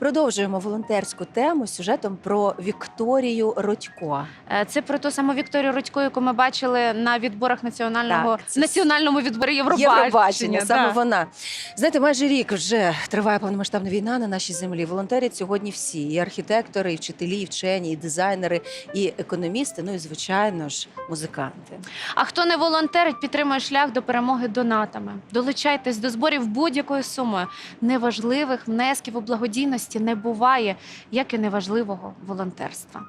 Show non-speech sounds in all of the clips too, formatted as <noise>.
Продовжуємо волонтерську тему сюжетом про Вікторію Родько. Е, Це про ту саму Вікторію Рудько, яку ми бачили на відборах національного Так, це національному відборі Євробачення. Євробачення, саме да. вона. Знаєте, майже рік вже триває повномасштабна війна на нашій землі. Волонтерять сьогодні всі: і архітектори, і вчителі, і вчені, і дизайнери, і економісти. Ну і звичайно ж, музиканти. А хто не волонтерить, підтримує шлях до перемоги донатами. Долучайтесь до зборів будь-якою сумою. Неважливих внесків у благодійності не буває, як і неважливого волонтерства.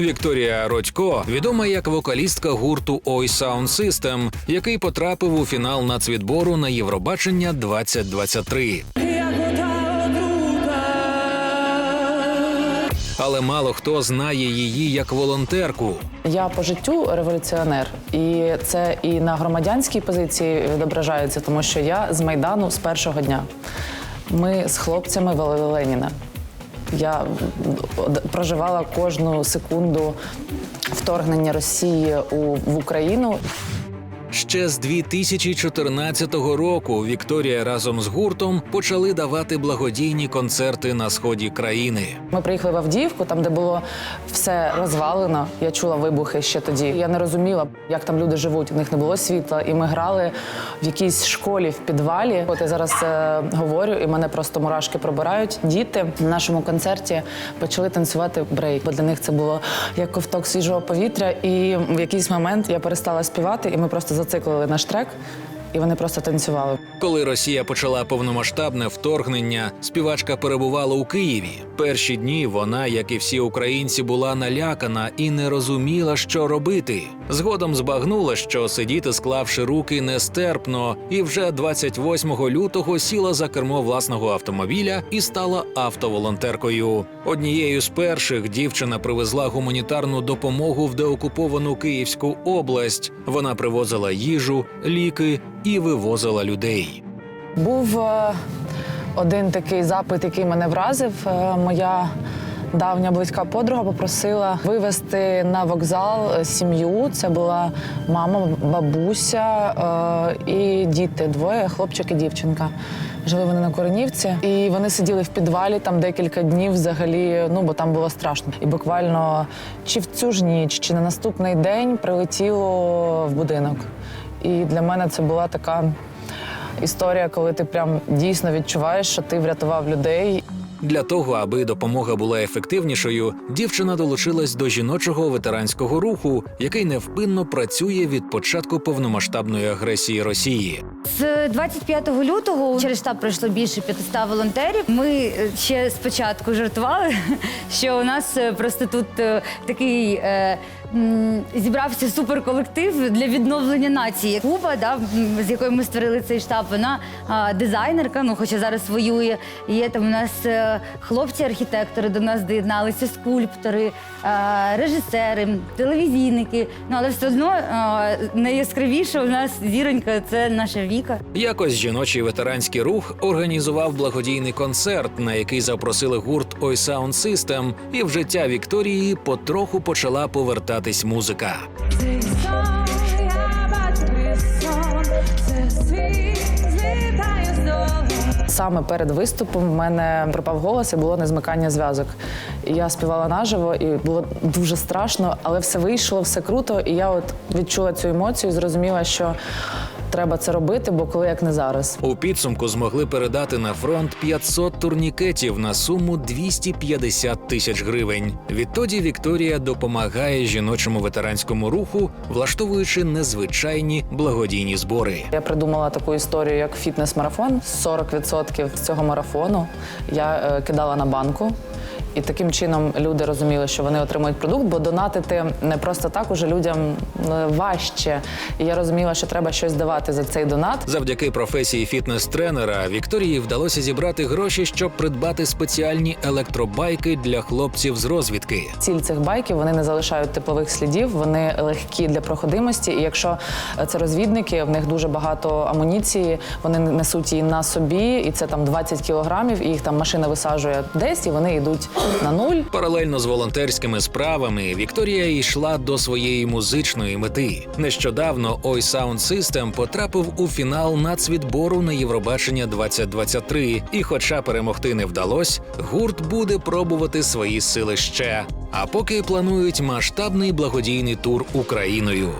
Вікторія Родько відома як вокалістка гурту Ой Sound System, який потрапив у фінал нацвідбору на Євробачення 2023. Але мало хто знає її як волонтерку. Я по життю революціонер, і це і на громадянській позиції відображається, тому що я з майдану з першого дня. Ми з хлопцями валили Леніна. Я проживала кожну секунду вторгнення Росії у, в Україну. Ще з 2014 року Вікторія разом з гуртом почали давати благодійні концерти на сході країни. Ми приїхали в Авдіївку, там, де було все розвалено. Я чула вибухи ще тоді. Я не розуміла, як там люди живуть. У них не було світла, і ми грали в якійсь школі в підвалі. От я зараз е, говорю, і мене просто мурашки пробирають. Діти на нашому концерті почали танцювати брейк, бо для них це було як ковток свіжого повітря. І в якийсь момент я перестала співати, і ми просто зациклили наш трек, і вони просто танцювали. Коли Росія почала повномасштабне вторгнення, співачка перебувала у Києві. Перші дні вона, як і всі українці, була налякана і не розуміла, що робити. Згодом збагнула, що сидіти, склавши руки, нестерпно, і вже 28 лютого сіла за кермо власного автомобіля і стала автоволонтеркою. Однією з перших дівчина привезла гуманітарну допомогу в деокуповану Київську область. Вона привозила їжу, ліки і вивозила людей. Був е, один такий запит, який мене вразив. Е, Моя давня близька подруга попросила вивезти на вокзал е, сім'ю. Це була мама, бабуся і діти, двоє, хлопчик і дівчинка. Жили вони на Коренівці, і вони сиділи в підвалі там декілька днів взагалі, ну бо там було страшно. І буквально чи в цю ж ніч, чи на наступний день прилетіло в будинок. І для мене це була така історія, коли ти прям дійсно відчуваєш, що ти врятував людей. Для того, аби допомога була ефективнішою, дівчина долучилась до жіночого ветеранського руху, який невпинно працює від початку повномасштабної агресії Росії. З 25 лютого через штаб пройшло більше 500 волонтерів. Ми е, ще спочатку жартували, <laughs> що у нас е, просто тут е, такий зібрався суперколектив для відновлення нації. Куба, да, з якою ми створили цей штаб, вона а, дизайнерка, ну хоча зараз воює. Є там у нас е, хлопці-архітектори до нас доєдналися, скульптори, е, режисери, телевізійники. Ну але все одно е, найяскравіше у нас зіронька це наша Віка. Якось жіночий ветеранський рух організував благодійний концерт, на який запросили гурт Ой Sound System, і в життя Вікторії потроху почала повертатись музика. Саме перед виступом в мене пропав голос і було незмикання зв'язок. Я співала наживо, і було дуже страшно, але все вийшло, все круто. І я от відчула цю емоцію, зрозуміла, що треба це робити, бо коли як не зараз. У підсумку змогли передати на фронт 500 турнікетів на суму 250 тисяч гривень. Відтоді Вікторія допомагає жіночому ветеранському руху, влаштовуючи незвичайні благодійні збори. Я придумала таку історію, як фітнес-марафон. 40% з цього марафону я е, кидала на банку. І таким чином люди розуміли, що вони отримують продукт, бо донатити не просто так уже людям е, важче. І я розуміла, що треба щось давати за цей донат. Завдяки професії фітнес-тренера Вікторії вдалося зібрати гроші, щоб придбати спеціальні електробайки для хлопців з розвідки. Ціль цих байків вони не залишають теплових слідів, вони легкі для проходимості. І якщо е, це розвідники, в них дуже багато амуніції, вони несуть її на собі, і це там 20 кілограмів, і їх там машина висаджує десь, і вони йдуть на нуль. Паралельно з волонтерськими справами Вікторія йшла до своєї музичної мети. Нещодавно Ой Sound System потрапив у фінал нацвідбору на Євробачення 2023. І, хоча перемогти не вдалось, гурт буде пробувати свої сили ще. А поки планують масштабний благодійний тур Україною.